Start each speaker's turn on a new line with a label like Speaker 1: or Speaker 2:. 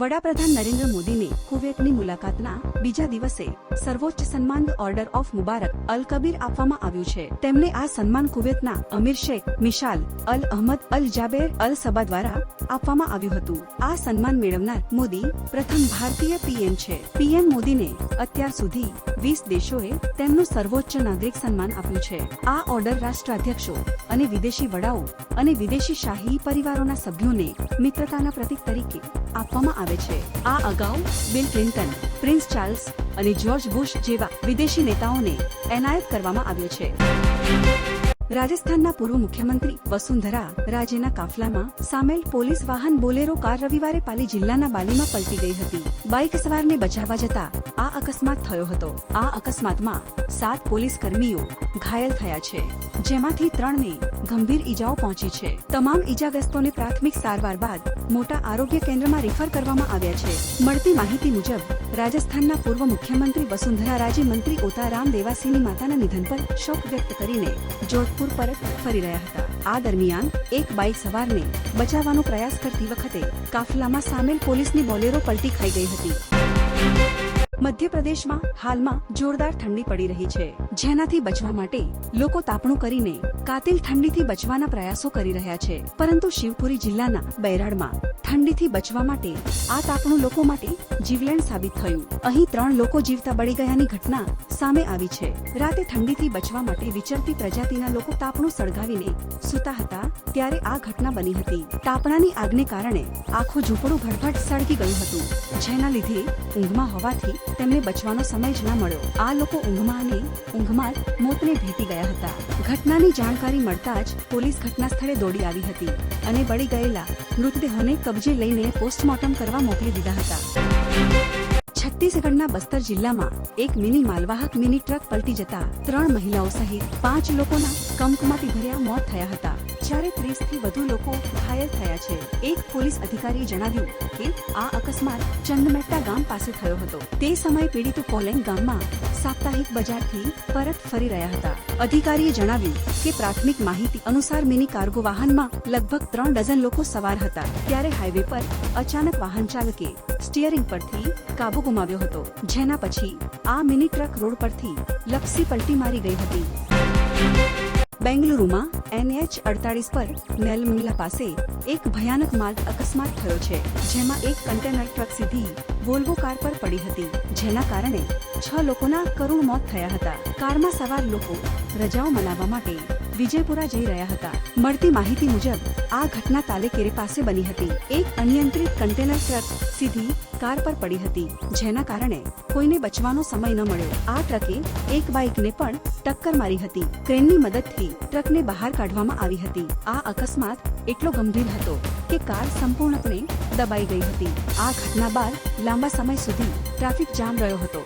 Speaker 1: વડાપ્રધાન નરેન્દ્ર મોદીને કુવેતની મુલાકાતના બીજા દિવસે સર્વોચ્ચ સન્માન ઓર્ડર ઓફ મુબારક અલ કબીર આપવામાં આવ્યું છે. તેમને આ સન્માન કુવેતના અમીર શેખ મિશાલ અલ અહમદ અલ જાબેર અલ સબા દ્વારા આપવામાં આવ્યું હતું. આ સન્માન મેળવનાર મોદી પ્રથમ ભારતીય પીએમ છે. પીએમ મોદીને અત્યાર સુધી વીસ દેશોએ તેમનું સર્વોચ્ચ નાગરિક સન્માન આપ્યું છે. આ ઓર્ડર રાષ્ટ્રાધ્યક્ષો અને વિદેશી વડાઓ અને વિદેશી શાહી પરિવારોના સભ્યોને મિત્રતાના પ્રતીક તરીકે આપવામાં આવે છે. આ અગાઉ બિલ ક્લિન્ટન, પ્રિન્સ ચાર્લ્સ અને જ્યોર્જ બુશ જેવા વિદેશી નેતાઓને એનાયત કરવામાં આવ્યો છે. રાજસ્થાનના પૂર્વ મુખ્યમંત્રી વસુંધરા રાજેના કાફલામાં સામેલ પોલીસ વાહન બોલેરો કાર રવિવારે પાલી જિલ્લાના બાલીમાં પલટી ગઈ હતી. બાઇક સવારને બચાવવા જતા આ અકસ્માત થયો હતો. આ અકસ્માતમાં સાત પોલીસ કર્મીઓ ઘાયલ થયા છે, જેમાંથી ત્રણને ગંભીર ઈજાઓ પહોંચી છે. તમામ ઈજાગ્રસ્તોને પ્રાથમિક સારવાર બાદ મોટા આરોગ્ય કેન્દ્રમાં રિફર કરવામાં આવ્યા છે. મળતી માહિતી મુજબ, રાજસ્થાનના પૂર્વ મુખ્યમંત્રી વસુંધરા રાજે મંત્રી ઓતારામ દેવાસીની માતાના નિધન પર શોક વ્યક્ત કરીને જોધપુર પરત ફરી રહ્યા હતા. આ દરમિયાન એક બાઇક સવારને બચાવવાનો પ્રયાસ કરતી વખતે કાફલામાં સામેલ પોલીસની બોલેરો પલટી ખાઈ ગઈ હતી. મધ્યપ્રદેશમાં હાલમાં જોરદાર ઠંડી પડી રહી છે. જેનાથી બચવા માટે લોકો તાપણું કરીને કાતિલ ઠંડીથી બચવાના પ્રયાસો કરી રહ્યા છે. પરંતુ શિવપુરી જિલ્લાના બૈરાડમાં ઠંડીથી બચવા માટે આ તાપણું લોકો માટે જીવલેણ સાબિત થયું. અહીં ત્રણ લોકો જીવતા બળી ગયાની ઘટના સામે આવી છે. રાતે ઠંડીથી બચવા માટે વિચરતી પ્રજાતિના લોકો તાપણું સળગાવીને સૂતા હતા ત્યારે આ ઘટના બની હતી. તાપણાની આગને કારણે આખું ઝૂંપડું ભડભડ સળગી ગયું હતું. જેના લીધે ઊંઘમાં હોવાથી તેમને બચવાનો સમય જ ના મળ્યો. આ લોકો ઊંઘમાં અને ઊંઘમાં મોતને ભેટી ગયા હતા. ઘટનાની જાણકારી મળતા જ પોલીસ ઘટના સ્થળે દોડી આવી હતી અને બળી ગયેલા મૃતદેહોને કબજે લઈને પોસ્ટમોર્ટમ કરવા મોકલી દીધા હતા. છત્તીસગઢના બસ્તર જિલ્લામાં એક મિની માલવાહક મિની ટ્રક પલટી જતા ત્રણ મહિલાઓ સહિત પાંચ લોકોના કંપમાંથી ભર્યા મોત થયા હતા. જ્યારે ત્રીસથી વધુ લોકો ઘાયલ થયા છે. એક પોલીસ અધિકારીએ જણાવ્યું કે આ અકસ્માત ચંદમેટ્ટા ગામ પાસે થયો હતો. તે સમયે પીડિતો કોલેંગ ગામમાં સાપ્તાહિક બજારથી પરત ફરી રહ્યા હતા. અધિકારીએ જણાવ્યું કે પ્રાથમિક માહિતી અનુસાર મિની કાર્ગો વાહનમાં લગભગ ત્રણ ડઝન લોકો સવાર હતા, ત્યારે હાઈવે પર અચાનક વાહન ચાલકે સ્ટીયરિંગ પરથી કાબુ ગુમાવ્યો હતો, જેના પછી આ મિની ટ્રક રોડ પરથી લપસી પલટી મારી ગઈ હતી. બેંગલુરુમાં એનએચ અડતાલીસ પર નેલમંગલા પાસે એક ભયાનક માર્ગ અકસ્માત થયો છે, જેમાં એક કન્ટેનર ટ્રક સીધી વોલ્વો કાર પર પડી હતી, જેના કારણે છ લોકોના કરુણ મોત થયા હતા. કારમાં સવાર લોકો રજાઓ મનાવવા માટે વિજયપુરા જઈ રહ્યા હતા. મળતી માહિતી મુજબ, આ ઘટના તાલેકેરે પાસે બની હતી. એક અનિયંત્રિત કન્ટેનર ટ્રક સીધી કાર પર પડી હતી, જેના કારણે કોઈને બચવાનો સમય ન મળ્યો. આ ટ્રકે એક બાઇકને પણ ટક્કર મારી હતી. ક્રેનની મદદથી ટ્રકને બહાર કાઢવામાં આવી હતી. આ અકસ્માત એટલો ગંભીર હતો કે કાર સંપૂર્ણપણે દબાઈ ગઈ હતી. આ ઘટના બાદ લાંબા સમય સુધી ટ્રાફિક જામ રહ્યો હતો.